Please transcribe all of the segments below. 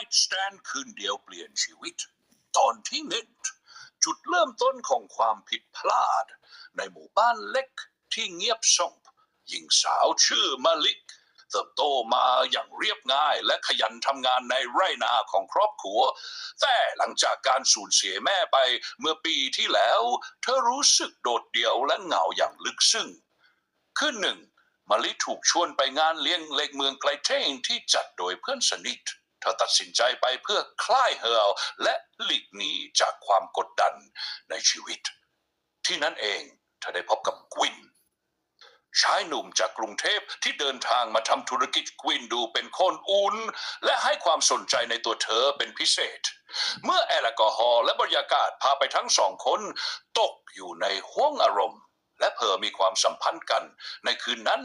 Night Stand คืนเดียวเปลี่ยนชีวิต ตอนที่หนึ่งจุดเริ่มต้นของความผิดพลาด ในหมู่บ้านเล็กที่เงียบสงบหญิงสาวชื่อมาลิก เติบโตมาอย่างเรียบง่ายและขยันทำงานในไร่นาของครอบครัว แต่หลังจากการสูญเสียแม่ไปเมื่อปีที่แล้ว เธอรู้สึกโดดเดี่ยวและเหงาอย่างลึกซึ้งคืนหนึ่งมาลิถูกชวนไปงานเลี้ยงเล็กเมืองไกลเท่งที่จัดโดยเพื่อนสนิท เธอตัดสินใจไปเพื่อคลายเหือและหลีกหนีจากความกดดันในชีวิต ที่นั่นเองเธอได้พบกับกวินชายหนุ่มจากกรุงเทพที่เดินทางมาทำธุรกิจกวินดูเป็นคนอุ่น และให้ความสนใจในตัวเธอเป็นพิเศษ เมื่อแอลกอฮอล์และบรรยากาศพาไปทั้งสองคน ตกอยู่ในห้วงอารมณ์ และเพิ่มีความสัมพันธ์กัน ในคืนนั้น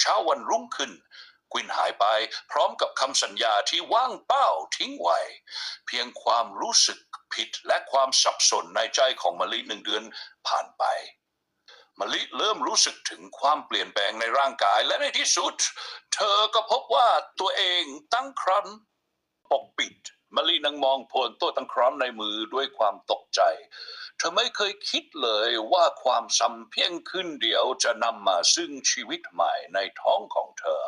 เช้าวันรุ่งขึ้น กวินหายไป พร้อมกับคำสัญญาที่ว่างเป้าทิ้งไว้ เพียงความรู้สึกผิดและความสับสนในใจของมะลิหนึ่งเดือนผ่านไปมะลิเริ่มรู้สึกถึงความเปลี่ยนแปลงในร่างกายและในที่สุด เธอก็พบว่าตัวเองตั้งครรภ์ปกปิดมะลินั่งมองผลตัวตั้งครรภ์ในมือด้วยความตกใจ เธอไม่เคยคิดเลยว่าความสัมเพียงขึ้นเดียวจะนำมาซึ่งชีวิตใหม่ในท้องของเธอ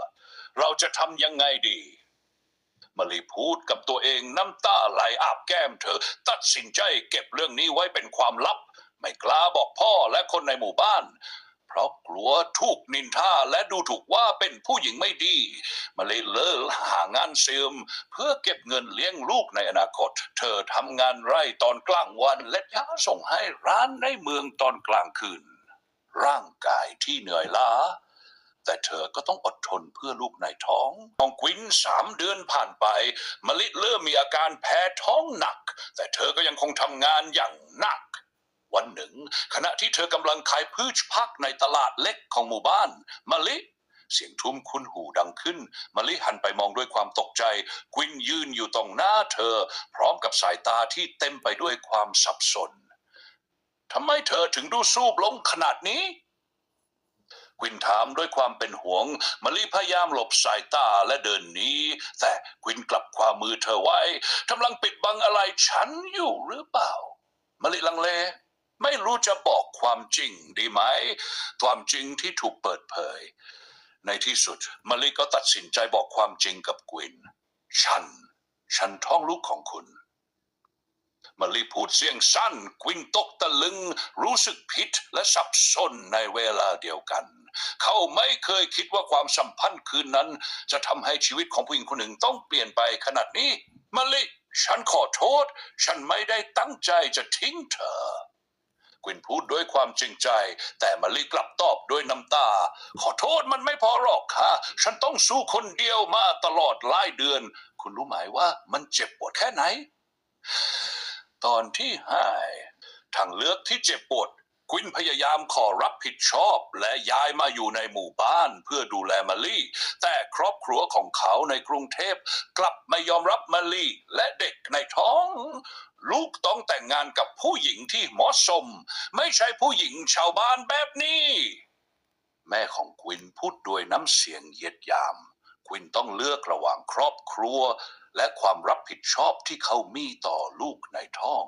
เราจะทำยังไงดีมะลิพูดกับตัวเองน้ำตาไหลอาบแก้มเธอ ตัดสินใจเก็บเรื่องนี้ไว้เป็นความลับ ไม่กล้าบอกพ่อและคนในหมู่บ้าน เพราะกลัวถูกนินทาและดูถูกว่าเป็นผู้หญิงไม่ดีมาเลยเลิกหางานเสริมเพื่อเก็บเงินเลี้ยงลูกในอนาคต เธอทำงานไร่ตอนกลางวัน และยาส่งให้ร้านในเมืองตอนกลางคืน ร่างกายที่เหนื่อยล้า แต่เธอก็ต้องอดทนเพื่อลูกในท้องของกวินสามเดือนผ่านไปมะลิเริ่มมีอาการแพ้ท้องหนัก แต่เธอก็ยังคงทำงานอย่างหนักวันหนึ่ง ขณะที่เธอกำลังขายพืชพักในตลาดเล็กของหมู่บ้านมะลิ เสียงทุ้มคุ้นหูดังขึ้นมะลิหันไปมองด้วยความตกใจ กวินยืนอยู่ตรงหน้าเธอ พร้อมกับสายตาที่เต็มไปด้วยความสับสนทำไมเธอถึงดูสูบลงขนาดนี้ กวินถามด้วยความเป็นห่วงมะลิพยายามหลบสายตาและเดินหนีแต่กวินกลับความมือเธอไว้กำลังปิดบังอะไรฉันอยู่หรือเปล่ามะลิลังเล ไม่รู้จะบอกความจริงดีไหม ความจริงที่ถูกเปิดเผย ในที่สุดมะลิก็ตัดสินใจบอกความจริงกับกวิน ฉัน ฉันท้องลูกของคุณ มะลิพูดเสียงสั้นกวินตกตะลึง รู้สึกผิดและสับสนในเวลาเดียวกัน เขาไม่เคยคิดว่าความสัมพันธ์คืนนั้น จะทำให้ชีวิตของผู้หญิงคนหนึ่งต้องเปลี่ยนไปขนาดนี้มะลิฉันขอโทษ ฉันไม่ได้ตั้งใจจะทิ้งเธอกวินพูดด้วยความจริงใจ แต่มะลิกลับตอบด้วยน้ำตา ขอโทษมันไม่พอหรอกค่ะ ฉันต้องสู้คนเดียวมาตลอดหลายเดือน คุณรู้ไหมว่ามันเจ็บปวดแค่ไหน ตอนที่ห้าทางเลือกที่เจ็บปวดกวินพยายามขอรับผิดชอบ และย้ายมาอยู่ในหมู่บ้านเพื่อดูแลมาลี่ แต่ครอบครัวของเขาในกรุงเทพกลับไม่ยอมรับมาลี่และเด็กในท้อง ลูกต้องแต่งงานกับผู้หญิงที่เหมาะสม ไม่ใช่ผู้หญิงชาวบ้านแบบนี้ แม่ของกวินพูดด้วยน้ำเสียงเยียดยาม ควินต้องเลือกระหว่างครอบครัว และความรับผิดชอบที่เขามีต่อลูกในท้อง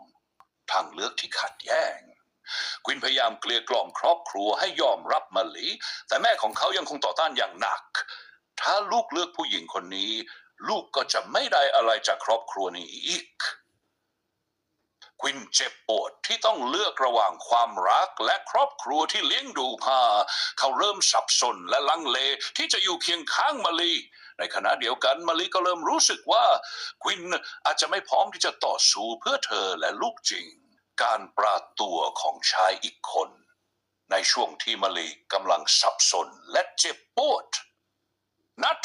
ทางเลือกที่ขัดแย้งควินพยายามเกลี้ยกล่อมครอบครัวให้ยอมรับมาลี แต่แม่ของเขายังคงต่อต้านอย่างหนัก ถ้าลูกเลือกผู้หญิงคนนี้ ลูกก็จะไม่ได้อะไรจากครอบครัวนี้อีก กวินเจ็บปวดที่ต้องเลือกระหว่างความรักและครอบครัวที่เลี้ยงดูพา เขาเริ่มสับสนและลังเลที่จะอยู่เคียงข้างมาลีในขณะเดียวกันมาลีก็เริ่มรู้สึกว่ากวินอาจจะไม่พร้อมที่จะต่อสู้เพื่อเธอและลูกจริง การปราตัวของชายอีกคน ในช่วงที่มาลีกำลังสับสนและเจ็บปวดนัด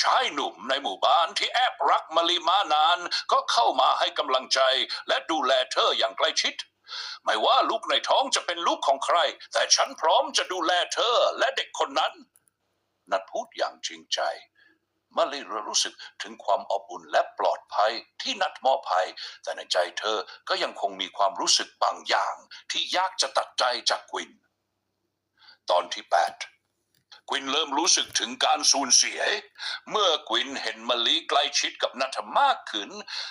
ชายหนุ่มในหมู่บ้านที่แอบรักมาลีมานาน ก็เข้ามาให้กำลังใจ และดูแลเธออย่างใกล้ชิด ไม่ว่าลูกในท้องจะเป็นลูกของใคร แต่ฉันพร้อมจะดูแลเธอและเด็กคนนั้น นัดพูดอย่างจริงใจมาลีรู้สึกถึงความอบอุ่นและปลอดภัยที่นัดมอบให้แต่ในใจเธอก็ยังคงมีความรู้สึกบางอย่างที่ยากจะตัดใจจากกวิน ตอนที่ 8 กวินเริ่มรู้สึกถึงการสูญเสีย เมื่อกวินเห็นมะลิใกล้ชิดกับนัทมากขึ้น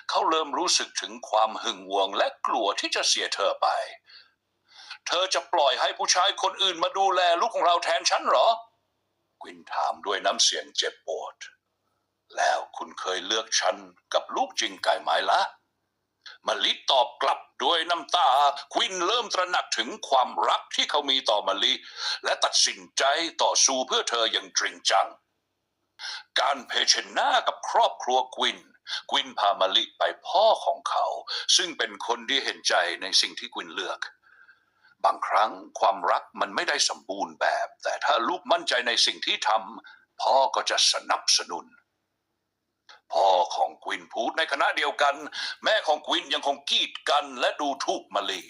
เขาเริ่มรู้สึกถึงความหึงหวงและกลัวที่จะเสียเธอไป เธอจะปล่อยให้ผู้ชายคนอื่นมาดูแลลูกของเราแทนฉันหรอ กวินถามด้วยน้ำเสียงเจ็บปวด แล้วคุณเคยเลือกฉันกับลูกจริงไก่ไหมละ่ะ มะลิตอบกลับด้วยน้ำตา ควินเริ่มตระหนักถึงความรักที่เขามีต่อมะลิ และตัดสินใจต่อสู้เพื่อเธออย่างจริงจัง การเผชิญหน้ากับครอบครัวกวินกวินพามะลิไปพ่อของเขา ซึ่งเป็นคนที่เห็นใจในสิ่งที่กวินเลือก บางครั้งความรักมันไม่ได้สมบูรณ์แบบ แต่ถ้าลูกมั่นใจในสิ่งที่ทำพ่อก็จะสนับสนุน ของกวินพูดในขณะเดียวกัน แม่ของกวินยังคงกีดกันและดูถูกมะลี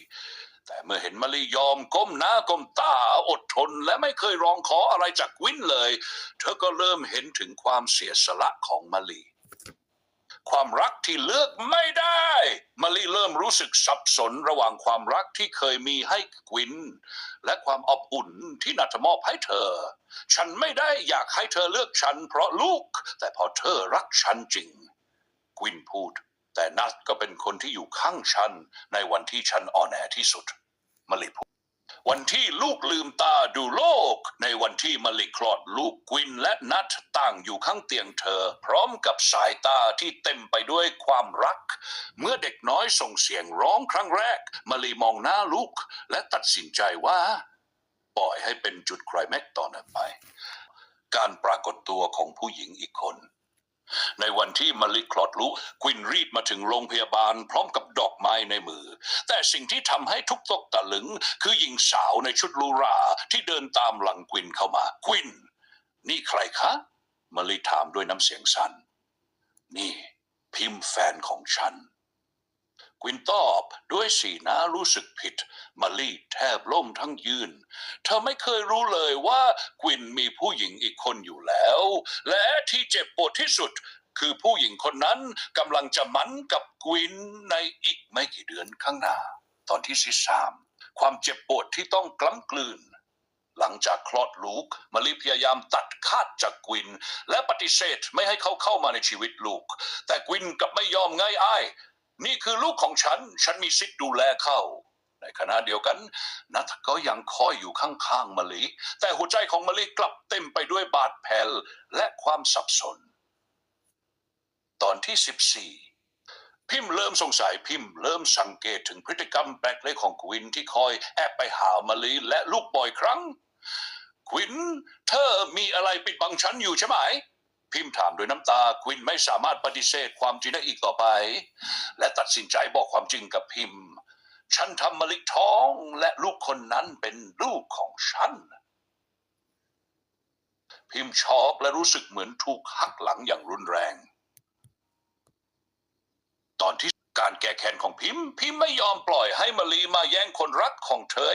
แต่เมื่อเห็นมะลียอมก้มหน้าก้มตาอดทนและไม่เคยร้องขออะไรจากกวินเลย เธอก็เริ่มเห็นถึงความเสียสละของมะลีความรักที่เลือกไม่ได้มะลีเริ่มรู้สึกสับสนระหว่างความรักที่เคยมีให้กวิน และความอบอุ่นที่นัทมอบให้เธอ ฉันไม่ได้อยากให้เธอเลือกฉันเพราะลูก แต่พอเธอรักฉันจริง กวินพูด แต่นัทก็เป็นคนที่อยู่ข้างฉัน ในวันที่ฉันอ่อนแอที่สุดมะลิพูดวันที่ลูกลืมตาดูโลก ในวันที่มะลิคลอดลูกกวินและนัทต่างอยู่ข้างเตียงเธอ พร้อมกับสายตาที่เต็มไปด้วยความรัก เมื่อเด็กน้อยส่งเสียงร้องครั้งแรกมะลิมองหน้าลูก และตัดสินใจว่า ปล่อยให้เป็นจุดไคลแม็กซ์ต่อไป การปรากฏตัวของผู้หญิงอีกคน ในวันที่มาลิคลอดลูกควินรีดมาถึงโรงพยาบาลพร้อมกับดอกไม้ในมือ แต่สิ่งที่ทำให้ทุกตกตะลึง คือหญิงสาวในชุดลูราที่เดินตามหลังควินเข้ามาควิน นี่ใครคะมาลิถามด้วยน้ำเสียงสัน่นนี่พิมพ์แฟนของฉัน วินตอบด้วยสีหน้ารู้สึกผิดมารีแทบล้มทั้งยืน เธอไม่เคยรู้เลยว่ากวินมีผู้หญิงอีกคนอยู่แล้ว และที่เจ็บปวดที่สุดคือผู้หญิงคนนั้นกำลังจะมันกับกวินในอีกไม่กี่เดือนข้างหน้า ตอนที่สิสามความเจ็บปวดที่ต้องกล้ำกลืน หลังจากคลอดลูกมารีพยายามตัดขาดจากกวิน และปฏิเสธไม่ให้เขาเข้ามาในชีวิตลูก แต่กวินกลับไม่ยอมง่ายอ้าย นี่คือลูกของฉัน ฉันมีสิทธิ์ดูแลเขาในขณะเดียวกันนัทก็ยังคอยอยู่ข้างๆมะลิ แต่หัวใจของมะลิกลับเต็มไปด้วยบาดแผลและความสับสน ตอนที่สิบสี่พิมพ์เริ่มสงสัยพิมพ์เริ่มสังเกตถึงพฤติกรรมแปลกเล็กของควินที่คอยแอบไปหามะลิและลูกบ่อยครั้ง ควิน เธอมีอะไรปิดบังฉันอยู่ใช่ไหม พิมพ์ถามด้วยน้ำตาควินไม่สามารถปฏิเสธความจริงได้อีกต่อไป และตัดสินใจบอกความจริงกับพิมพ์ ฉันทำมะลิท้องและลูกคนนั้นเป็นลูกของฉัน พิมพ์ช็อกและรู้สึกเหมือนถูกหักหลังอย่างรุนแรง ตอนที่การแก้แค้นของพิมพ์ พิมพ์ไม่ยอมปล่อยให้มะลีมาแย่งคนรักของเธอ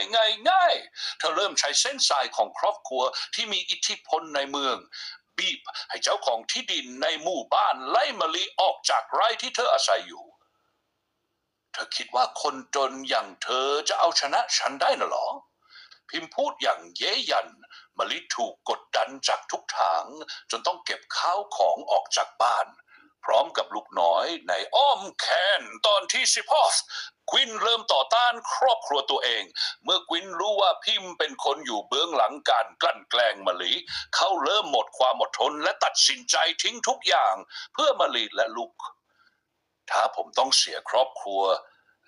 ง่ายๆเธอเริ่มใช้เส้นสายของครอบครัวที่มีอิทธิพลในเมือง บีบ ให้เจ้าของที่ดินในหมู่บ้านไล่มะลีออกจากไร่ที่เธออาศัยอยู่ เธอคิดว่าคนจนอย่างเธอจะเอาชนะฉันได้น่ะเหรอ พิมพ์พูดอย่างเย้ยันมะลิถูกกดดันจากทุกทาง จนต้องเก็บข้าวของออกจากบ้าน พร้อมกับลูกน้อยในอ้อมแขนตอนที่สิบฮอฟควินเริ่มต่อต้านครอบครัวตัวเอง เมื่อควินรู้ว่าพิมพ์เป็นคนอยู่เบื้องหลังการกลั่นแกล้งมะลิเขาเริ่มหมดความอดทนและตัดสินใจทิ้งทุกอย่าง เพื่อมะลิและลูก ถ้าผมต้องเสียครอบครัว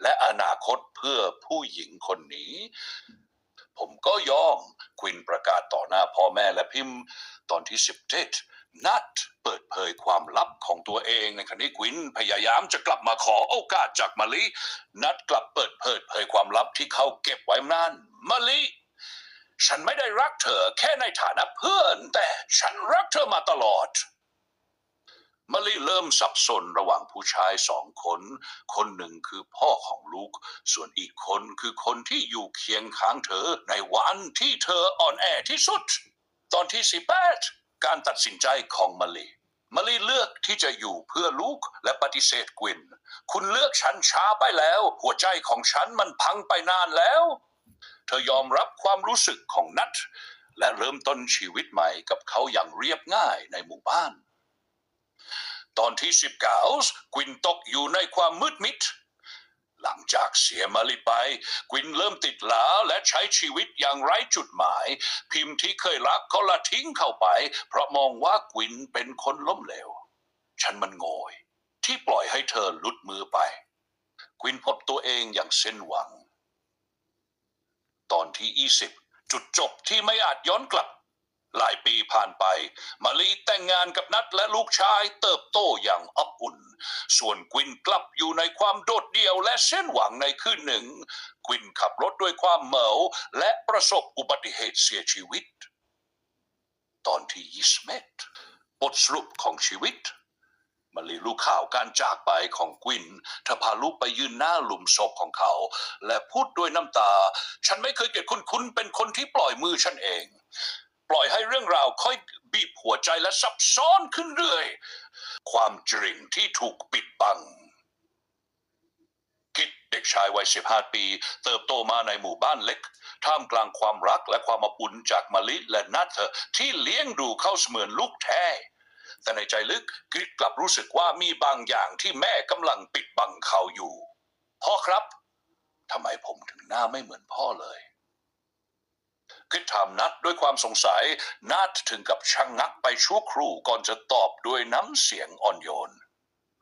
และอนาคตเพื่อผู้หญิงคนนี้ ผมก็ยอมควินประกาศต่อหน้าพ่อแม่และพิมพ์ตอนที่สิบเจ็ด นัดเปิดเผยความลับของตัวเองในขณะที่ควินพยายามจะกลับมาขอโอกาสจากมาลินัดกลับเปิดเผยเผยความลับที่เขาเก็บไว้นานมาลิฉันไม่ได้รักเธอแค่ในฐานะเพื่อน แต่ฉันรักเธอมาตลอดมะลิเริ่มสับสนระหว่างผู้ชายสองคน คนหนึ่งคือพ่อของลูก ส่วนอีกคนคือคนที่อยู่เคียงข้างเธอในวันที่เธออ่อนแอที่สุด ตอนที่สิบแปด การตัดสินใจของมะลิมะลิเลือกที่จะอยู่เพื่อลูกและปฏิเสธกวิน คุณเลือกฉันช้าไปแล้ว หัวใจของฉันมันพังไปนานแล้ว เธอยอมรับความรู้สึกของนัทและเริ่มต้นชีวิตใหม่กับเขาอย่างเรียบง่ายในหมู่บ้าน ตอนที่สิบเก้ากวินตกอยู่ในความมืดมิด หลังจากเสียมาลิไปกวินเริ่มติดหลาและใช้ชีวิตอย่างไร้จุดหมาย พิมพ์ที่เคยรักก็ละทิ้งเข้าไป เพราะมองว่ากวินเป็นคนล้มเหลว ฉันมันโง่ยที่ปล่อยให้เธอลุดมือไป กวินพบตัวเองอย่างเส้นหวัง ตอนที่ 20 จุดจบที่ไม่อาจย้อนกลับ หลายปีผ่านไป มาลีแต่งงานกับนัดและลูกชายเติบโตอย่างอบอุ่น ส่วนกวินกลับอยู่ในความโดดเดี่ยวและเส้นหวังในคืนหนึ่ง กวินขับรถด้วยความเมาและประสบอุบัติเหตุเสียชีวิต ตอนที่21บทสรุปของชีวิตมาลีรู้ข่าวการจากไปของกวินเธอพาลูกไปยืนหน้าหลุมศพของเขา และพูดด้วยน้ำตา ฉันไม่เคยเกลียดคุณคุณเป็นคนที่ปล่อยมือฉันเอง ปล่อยให้เรื่องราวค่อยบีบหัวใจและซับซ้อนขึ้นเรื่อย ความจริงที่ถูกปิดบัง กิดเด็กชายวัย 15 ปี เติบโตมาในหมู่บ้านเล็ก ท่ามกลางความรักและความอบอุ่นจากมาลิและนัทเธอที่เลี้ยงดูเขาเสมือนลูกแท้แต่ในใจลึกกิดกลับรู้สึกว่ามีบางอย่างที่แม่กำลังปิดบังเขาอยู่ พ่อครับทำไมผมถึงหน้าไม่เหมือนพ่อเลย กริดถามนัดด้วยความสงสัยนัดถึงกับชะงงักไปชั่วครู่ก่อนจะตอบด้วยน้ำเสียงอ่อนโยน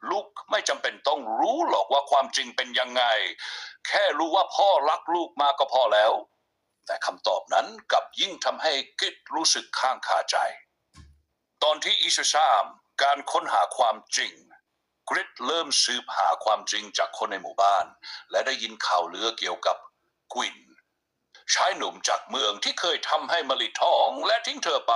ลูกไม่จำเป็นต้องรู้หรอกว่าความจริงเป็นยังไง แค่รู้ว่าพ่อรักลูกมากก็พอแล้ว แต่คำตอบนั้นกลับยิ่งทำให้กิดรู้สึกข้างคาใจ ตอนที่อีชซามการค้นหาความจริงกริดเริ่มสืบหาความจริงจากคนในหมู่บ้าน และได้ยินข่าวเลือเกี่ยวกับกวิน ชายหนุ่มจากเมืองที่เคยทำให้มลิท้องและทิ้งเธอไป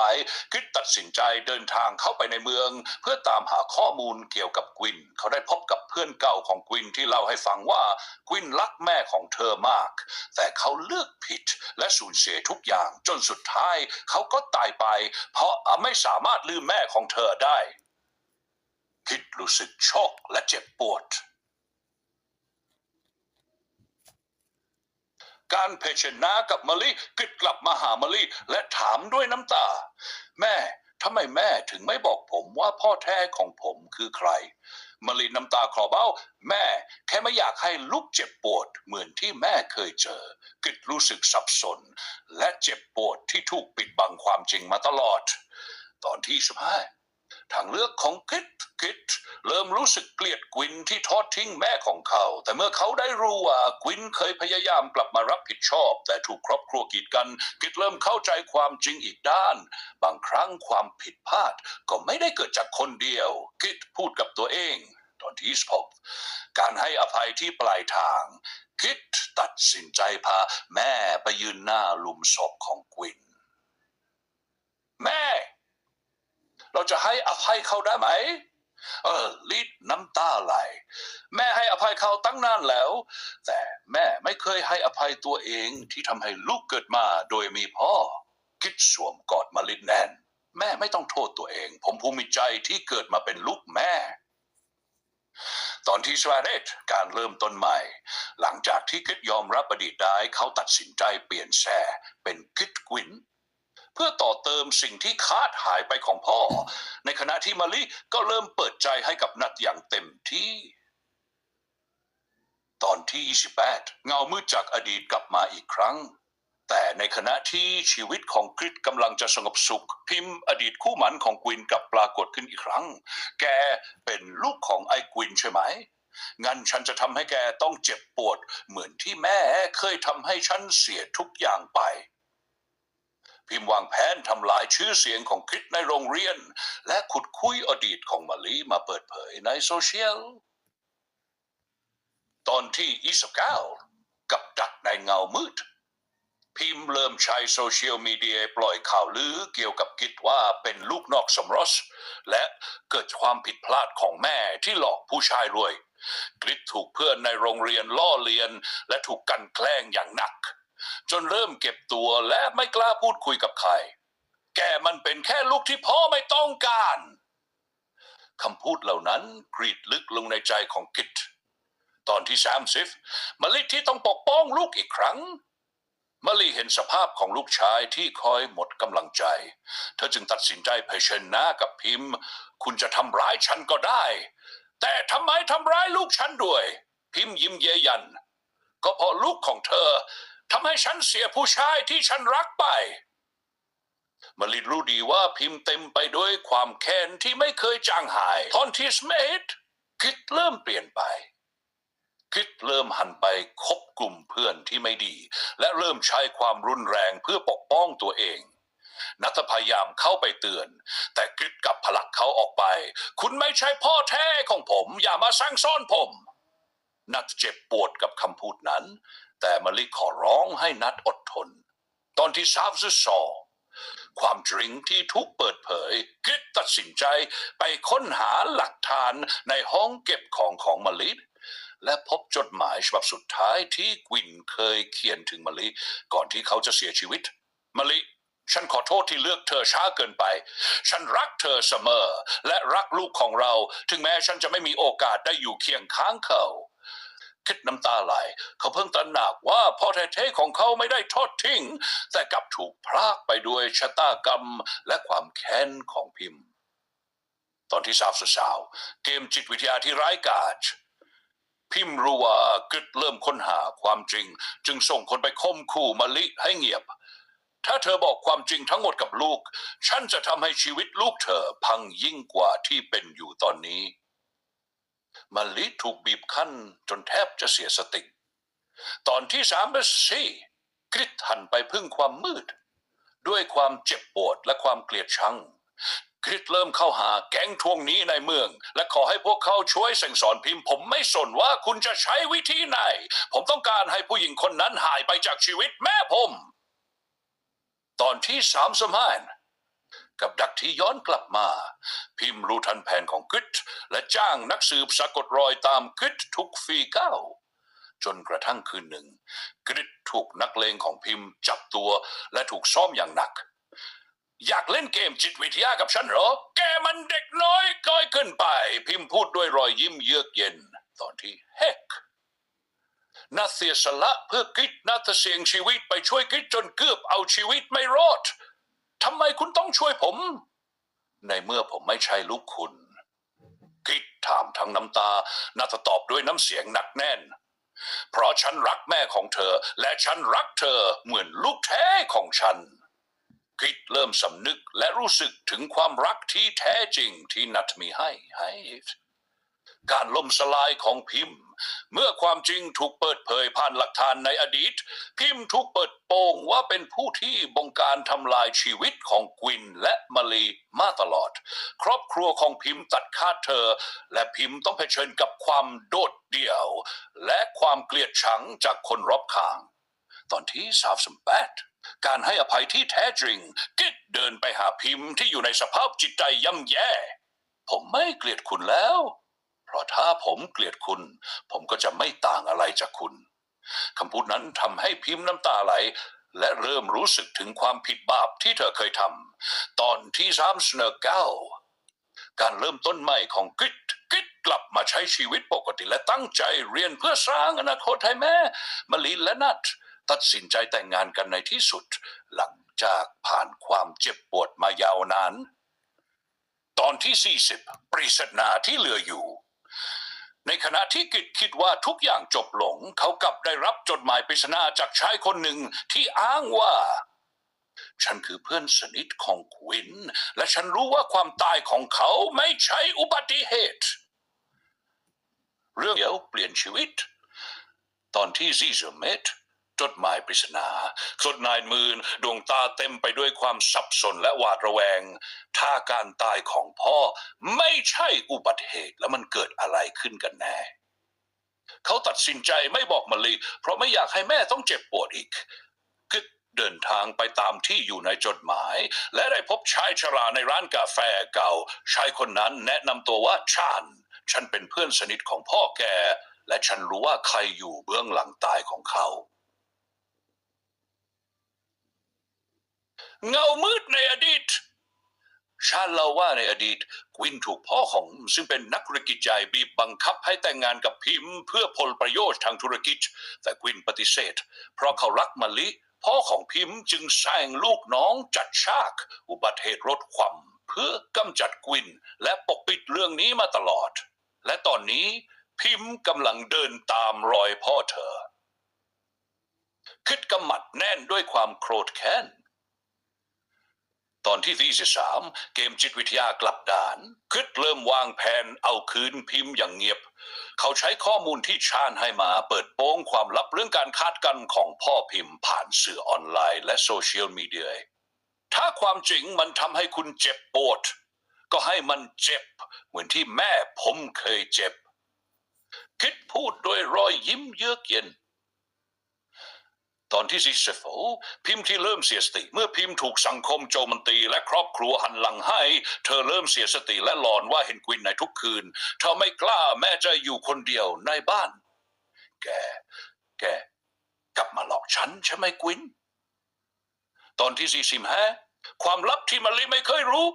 กริดตัดสินใจเดินทางเข้าไปในเมือง เพื่อตามหาข้อมูลเกี่ยวกับกวิน เขาได้พบกับเพื่อนเก่าของกวินที่เล่าให้ฟังว่ากวินรักแม่ของเธอมาก แต่เขาเลือกผิดและสูญเสียทุกอย่างจนสุดท้าย เขาก็ตายไป เพราะไม่สามารถลืมแม่ของเธอได้ คิดรู้สึกช็อกและเจ็บปวด การเผชิญหน้ากับมะลิกึดกลับมาหามะลิและถามด้วยน้ำตา แม่ทำไมแม่ถึงไม่บอกผมว่าพ่อแท้ของผมคือใครมะลิน้ำตาคลอเบ้า แม่แค่ไม่อยากให้ลูกเจ็บปวด เหมือนที่แม่เคยเจอกึดรู้สึกสับสน และเจ็บปวดที่ถูกปิดบังความจริงมาตลอด ตอนที่สิบห้า ทางเลือกของกิดกิดเริ่มรู้สึกเกลียดกวินที่ทอดทิ้งแม่ของเขา แต่เมื่อเขาได้รู้ว่ากวินเคยพยายามกลับมารับผิดชอบ แต่ถูกครอบครัวกีดกันกิดเริ่มเข้าใจความจริงอีกด้าน บางครั้งความผิดพลาดก็ไม่ได้เกิดจากคนเดียวกิดพูดกับตัวเองตอนที่สบการให้อภัยที่ปลายทาง คิดตัดสินใจพาแม่ไปยืนหน้าหลุมศพของกวิน แม่ เราจะให้อภัยเขาได้ไหมเออลิดน้ำตาไหล แม่ให้อภัยเขาตั้งนานแล้ว แต่แม่ไม่เคยให้อภัยตัวเองที่ทำให้ลูกเกิดมาโดยมีพ่อ คิดสวมกอดมาลิดแนน แม่ไม่ต้องโทษตัวเอง ผมภูมิใจที่เกิดมาเป็นลูกแม่ ตอนที่สวาเรตการเริ่มต้นใหม่ หลังจากที่กิดยอมรับอดีตได้เขาตัดสินใจเปลี่ยนแช่เป็นกิดกวิน เพื่อต่อเติ มสิ่งที่ขาดหายไปของพ่อ ในขณะที่มาลิก็เริ่มเปิดใจให้กับนัดอย่างเต็มที่ ตอนที่ 28 เงามืดจากอดีตกลับมาอีกครั้ง แต่ในขณะที่ชีวิตของกริดกำลังจะสงบสุข พิมพ์อดีตคู่หมันของกวินกลับปรากฏขึ้นอีกครั้ง แกเป็นลูกของไอ้กวินใช่ไหมงั้นฉันจะทำให้แกต้องเจ็บปวด เหมือนที่แม่เคยทำให้ฉันเสียทุกอย่างไป พิมพ์วางแผนทำลายชื่อเสียงของคริสในโรงเรียน และขุดคุยอดีตของมาลีมาเปิดเผยในโซเชียล ตอนที่ 29 กับดักในเงามืด พิมพ์เริ่มใช้โซเชียลมีเดียปล่อยข่าวลือเกี่ยวกับกิจว่าเป็นลูกนอกสมรส และเกิดความผิดพลาดของแม่ที่หลอกผู้ชายรวยกริดถูกเพื่อนในโรงเรียนล่อเลียน และถูกกันแกล้งอย่างหนัก จนเริ่มเก็บตัวและไม่กล้าพูดคุยกับใคร แกมันเป็นแค่ลูกที่พ่อไม่ต้องการคำพูดเหล่านั้นกรีดลึกลงในใจของกิตตอนที่สามสิบมาลิที่ต้องปกป้องลูกอีกครั้งมะลีเห็นสภาพของลูกชายที่คอยหมดกำลังใจ เธอจึงตัดสินใจเผชิญหน้ากับพิมพ์ คุณจะทำร้ายฉันก็ได้ แต่ทำไมทำร้ายลูกฉันด้วย พิมพ์ยิ้มเยยัน ก็เพราะลูกของเธอ ทำให้ฉันเสียผู้ชายที่ฉันรักไปมลิดรู้ดีว่าพิมพ์เต็มไปด้วยความแค้นที่ไม่เคยจางหายตอนที่สเมธคิดเริ่มเปลี่ยนไป คิดเริ่มหันไปคบกลุ่มเพื่อนที่ไม่ดี และเริ่มใช้ความรุนแรงเพื่อปกป้องตัวเอง นัทพยายามเข้าไปเตือน แต่กิดกับผลักเขาออกไป คุณไม่ใช่พ่อแท้ของผม อย่ามาสั่งซ่อนผม นัทเจ็บปวดกับคำพูดนั้น แต่มลิขอร้องให้นัทอดทน ตอนที่ซาฟซึซอความจริงที่ทุกเปิดเผยกิดตัดสินใจไปค้นหาหลักฐานในห้องเก็บของของมลิและพบจดหมายฉบับสุดท้ายที่กวินเคยเขียนถึงมลิก่อนที่เขาจะเสียชีวิตมลิฉันขอโทษที่เลือกเธอช้าเกินไป ฉันรักเธอเสมอ และรักลูกของเรา ถึงแม้ฉันจะไม่มีโอกาสได้อยู่เคียงข้างเขา คิดน้ำตาไหล เขาเพิ่งตระหนักว่าพ่อแท้ๆของเขาไม่ได้ทอดทิ้ง แต่กลับถูกพรากไปด้วยชะตากรรมและความแค้นของพิมพ์ ตอนที่สาวสาวเกมจิตวิทยาที่ร้ายกาจพิมพ์รู้ว่ากึดเริ่มค้นหาความจริง จึงส่งคนไปข่มขู่มะลิให้เงียบ ถ้าเธอบอกความจริงทั้งหมดกับลูก ฉันจะทำให้ชีวิตลูกเธอพังยิ่งกว่าที่เป็นอยู่ตอนนี้ มะลิถูกบีบคั้นจนแทบจะเสียสติ ตอนที่สามและสี่กริดหันไปพึ่งความมืด ด้วยความเจ็บปวดและความเกลียดชังคริสเริ่มเข้าหาแก๊งทวงนี้ในเมือง และขอให้พวกเขาช่วยสั่งสอนพิมพ์ ผมไม่สนว่าคุณจะใช้วิธีไหน ผมต้องการให้ผู้หญิงคนนั้นหายไปจากชีวิตแม่ผม ตอนที่สามสมาน กับดักที่ย้อนกลับมา พิมพ์รู้ทันแผนของกริดและจ้างนักสืบสะกดรอยตามกริดทุกฝีก้าวจนกระทั่งคืนหนึ่งกริดถูกนักเลงของพิมพ์จับตัวและถูกซ้อมอย่างหนัก อยากเล่นเกมจิตวิทยากับฉันเหรอ แกมันเด็กน้อยก้อยขึ้นไป พิมพ์พูดด้วยรอยยิ้มเยือกเย็น ตอนที่เฮกนาเสียสละเพื่อกิดนาเสี่ยงชีวิตไปช่วยกิดจนเกือบเอาชีวิตไม่รอด ทำไมคุณต้องช่วยผม ในเมื่อผมไม่ใช่ลูกคุณกริดถามทั้งน้ำตา นาตอบด้วยน้ำเสียงหนักแน่น เพราะฉันรักแม่ของเธอ และฉันรักเธอเหมือนลูกแท้ของฉันกริดเริ่มสำนึกและรู้สึกถึงความรักที่แท้จริงที่นัทมีให้ให้ การล่มสลายของพิมพ์ เมื่อความจริงถูกเปิดเผยผ่านหลักฐานในอดีต พิมพ์ถูกเปิดโปงว่าเป็นผู้ที่บงการทำลายชีวิตของกวินและมาลีมาตลอด ครอบครัวของพิมพ์ตัดขาดเธอ และพิมพ์ต้องเผชิญกับความโดดเดี่ยว และความเกลียดชังจากคนรอบข้าง ตอนที่สาวสมแปดการให้อภัยที่แท้จริงกิดเดินไปหาพิมพ์ที่อยู่ในสภาพจิตใจย่ำแย่ ผมไม่เกลียดคุณแล้ว เพราะถ้าผมเกลียดคุณ ผมก็จะไม่ต่างอะไรจากคุณคำพูดนั้นทำให้พิมพ์น้ำตาไหล และเริ่มรู้สึกถึงความผิดบาปที่เธอเคยทำตอนที่สามสเนอเก้าการเริ่มต้นใหม่ของกิดกิดกลับมาใช้ชีวิตปกติและตั้งใจเรียนเพื่อสร้างอนาคตให้แม่มะลิและนัทตัดสินใจแต่งงานกันในที่สุด หลังจากผ่านความเจ็บปวดมายาวนาน ตอนที่ 40 ปริศนาที่เหลืออยู่ ในขณะที่กิดคิดว่าทุกอย่างจบลง เขากลับได้รับจดหมายปริศนาจากชายคนหนึ่งที่อ้างว่า ฉันคือเพื่อนสนิทของควิน และฉันรู้ว่าความตายของเขาไม่ใช่อุบัติเหตุ เรื่องเดียวเปลี่ยนชีวิต ตอนที่ซีเซอร์เมต จดหมายปริศนาสดนายมืนดวงตาเต็มไปด้วยความสับสนและหวาดระแวง ถ้าการตายของพ่อไม่ใช่อุบัติเหตุแล้วมันเกิดอะไรขึ้นกันแน่ เขาตัดสินใจไม่บอกมาลีเพราะไม่อยากให้แม่ต้องเจ็บปวดอีกคือเดินทางไปตามที่อยู่ในจดหมาย และได้พบชายชราในร้านกาแฟเก่า ชายคนนั้นแนะนำตัวว่าชานฉันเป็นเพื่อนสนิทของพ่อแก และฉันรู้ว่าใครอยู่เบื้องหลังตายของเขา เงามืดในอดีต ชาเล่าว่าในอดีตกวินถูกพ่อของซึ่งเป็นนักธุรกิจใหญ่บีบบังคับให้แต่งงานกับพิมพ์ เพื่อผลประโยชน์ทางธุรกิจ แต่กวินปฏิเสธ เพราะเขารักมะลิพ่อของพิมพ์จึงแซงลูกน้องจัดฉาก อุบัติเหตุรถความเพื่อกำจัดกวิน และปกปิดเรื่องนี้มาตลอด และตอนนี้พิมพ์กำลังเดินตามรอยพ่อเธอคิดกำมัดแน่นด้วยความโกรธแค้น ตอนที่ 43 เกมจิตวิทยากลับด้านคิดเริ่มวางแผนเอาคืนพิมพ์อย่างเงียบ เขาใช้ข้อมูลที่ชาญให้มาเปิดโปงความลับเรื่องการคาดกันของพ่อพิมพ์ผ่านสื่อออนไลน์และโซเชียลมีเดีย ถ้าความจริงมันทำให้คุณเจ็บปวด ก็ให้มันเจ็บ เหมือนที่แม่ผมเคยเจ็บ คิดพูดโดยรอยยิ้มเยือกเย็น ตอนที่ซีเซโฟพิมพ์ที่เริ่มเสียสติ เมื่อพิมพ์ถูกสังคมโจมตีและครอบครัวหันหลังให้ เธอเริ่มเสียสติและหลอนว่าเห็นกวินในทุกคืน เธอไม่กล้าแม้จะอยู่คนเดียวในบ้าน แก แก กลับมาหลอกฉันใช่ไหมกวิน ตอนที่สี่สิบห้าความลับที่มารีไม่เคยรู้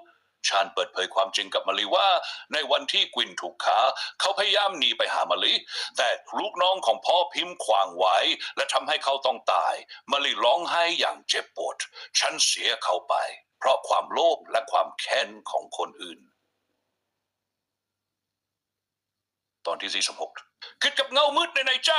ชาญเปิดเผยความจริงกับมารีว่า ในวันที่กวินถูกขาเขาพยายามหนีไปหามารีแต่ลูกน้องของพ่อพิมพ์ขวางไว้ และทำให้เขาต้องตาย มารีร้องไห้อย่างเจ็บปวด ฉันเสียเขาไป เพราะความโลภและความแค้นของคนอื่น ตอนที่สี่สิบหกคิดกับเงามืดในในใจ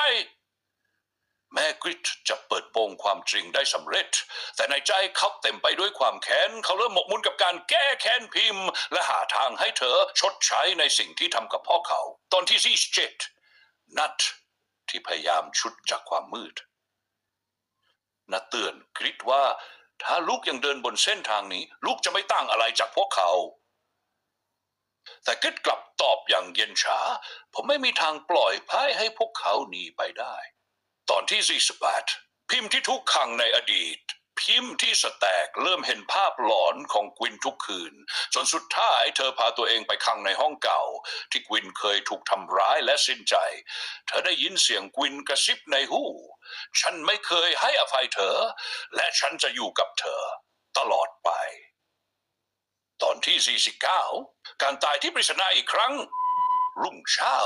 แม่กริดจะเปิดโปงความจริงได้สำเร็จ แต่ในใจเขาเต็มไปด้วยความแค้น เขาเริ่มหมกมุ่นกับการแก้แค้นพิมพ์ และหาทางให้เธอชดใช้ในสิ่งที่ทำกับพ่อเขา ตอนที่สี่เจ็ดนัดที่พยายามชุดจากความมืดนัดเตือนกริดว่าถ้าลูกยังเดินบนเส้นทางนี้ ลูกจะไม่ต่างอะไรจากพวกเขา แต่กริดกลับตอบอย่างเย็นชา ผมไม่มีทางปล่อยพ่ายให้พวกเขาหนีไปได้ ตอนที่ 48 พิมพ์ที่ทุกขังในอดีต พิมพ์ที่สแตกเริ่มเห็นภาพหลอนของกวินทุกคืน จนสุดท้ายเธอพาตัวเองไปขังในห้องเก่า ที่กวินเคยถูกทำร้ายและสิ้นใจ เธอได้ยินเสียงกวินกระซิบในหู ฉันไม่เคยให้อภัยเธอ และฉันจะอยู่กับเธอ ตลอดไป ตอนที่ 49 การตายที่ปริศนาอีกครั้งรุ่งเช้า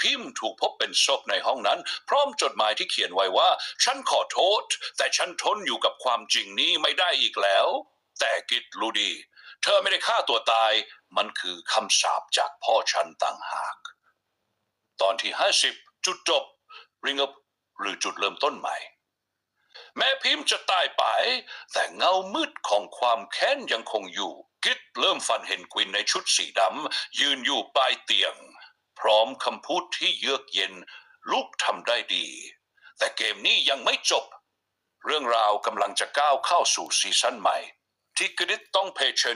พิมพ์ถูกพบเป็นศพในห้องนั้น พร้อมจดหมายที่เขียนไว้ว่า ฉันขอโทษ แต่ฉันทนอยู่กับความจริงนี้ไม่ได้อีกแล้ว แต่กิดรู้ดี เธอไม่ได้ฆ่าตัวตาย มันคือคำสาปจากพ่อฉันต่างหาก ตอนที่ 50 จุดจบ ring up หรือจุดเริ่มต้นใหม่ แม้พิมพ์จะตายไป แต่เงามืดของความแค้นยังคงอยู่ กิดเริ่มฝันเห็นกวินในชุดสีดำยืนอยู่ปลายเตียง พร้อมคำพูดที่เยือกเย็นลูกทำได้ดี แต่เกมนี้ยังไม่จบ เรื่องราวกำลังจะก้าวเข้าสู่ซีซั่นใหม่ ที่กริตต้องเผชิญ